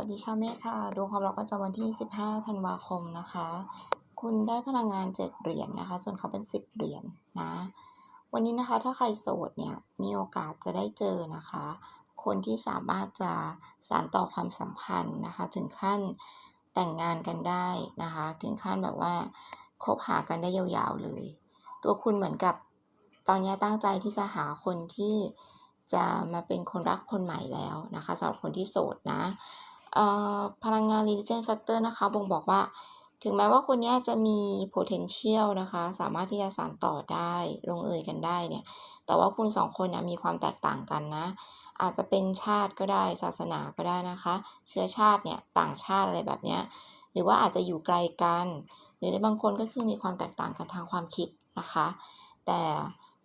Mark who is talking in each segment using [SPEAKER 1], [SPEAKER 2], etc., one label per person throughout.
[SPEAKER 1] วัสดีชาวเมษค่ะดวงความรักประจำวันที่ 15 ธันวาคมนะคะ คุณได้พลังงาน 7 เหรียญนะคะ ส่วนเขาเป็น 10 เหรียญนะ วันนี้นะคะถ้าใครโสดเนี่ยมีโอกาสจะได้เจอนะคะ คนที่สามารถจะสานต่อความสัมพันธ์นะคะ ถึงขั้นแต่งงานกันได้นะคะ ถึงขั้นแบบว่าคบหากันได้ยาวๆเลย ตัวคุณเหมือนกับตอนนี้ตั้งใจที่จะหาคนที่จะมาเป็นคนรักคนใหม่แล้วนะคะสำหรับคนที่โสดนะ พลังงาน religion factor นะคะ บ่งบอกว่า ถึงแม้ว่าคนนี้จะมี potential นะคะ สามารถที่จะสานต่อได้ ลงเอยกันได้เนี่ย แต่ว่าคุณสองคนนะมีความแตกต่างกันนะ อาจจะเป็นชาติก็ได้ ศาสนาก็ได้นะคะ เชื้อชาติเนี่ย ต่างชาติอะไรแบบเนี้ย หรือว่าอาจจะอยู่ไกลกัน หรือในบางคนก็คือมีความแตกต่างกันทางความคิดนะคะ แต่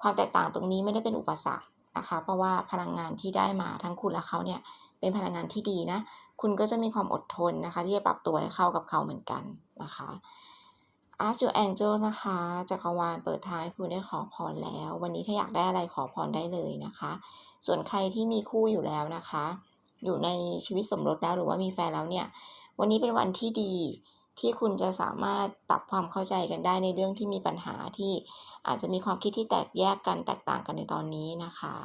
[SPEAKER 1] ความแตกต่างตรงนี้ไม่ได้เป็นอุปสรรคนะคะ เพราะว่าพลังงานที่ได้มาทั้งคุณและเขาเนี่ย เป็นพลังงานที่ดีนะ คุณก็จะมีความอดทนนะคะ ที่จะปรับตัวให้เข้ากับเขาเหมือนกันนะคะ Ask your angel นะคะจักรวาลเปิดท้างให้คุณได้ขอพรแล้ว วันนี้ถ้าอยากได้อะไรขอพรได้เลยนะคะ ส่วนใครที่มีคู่อยู่แล้วนะคะ อยู่ในชีวิตสมรสแล้วหรือว่ามีแฟนแล้วเนี่ย วันนี้เป็นวันที่ดีที่คุณจะสามารถปรับความเข้าใจกันได้ในเรื่องที่มีปัญหาที่อาจจะมีความคิดที่แตกแยกกันแตกต่างกันในตอนนี้นะคะ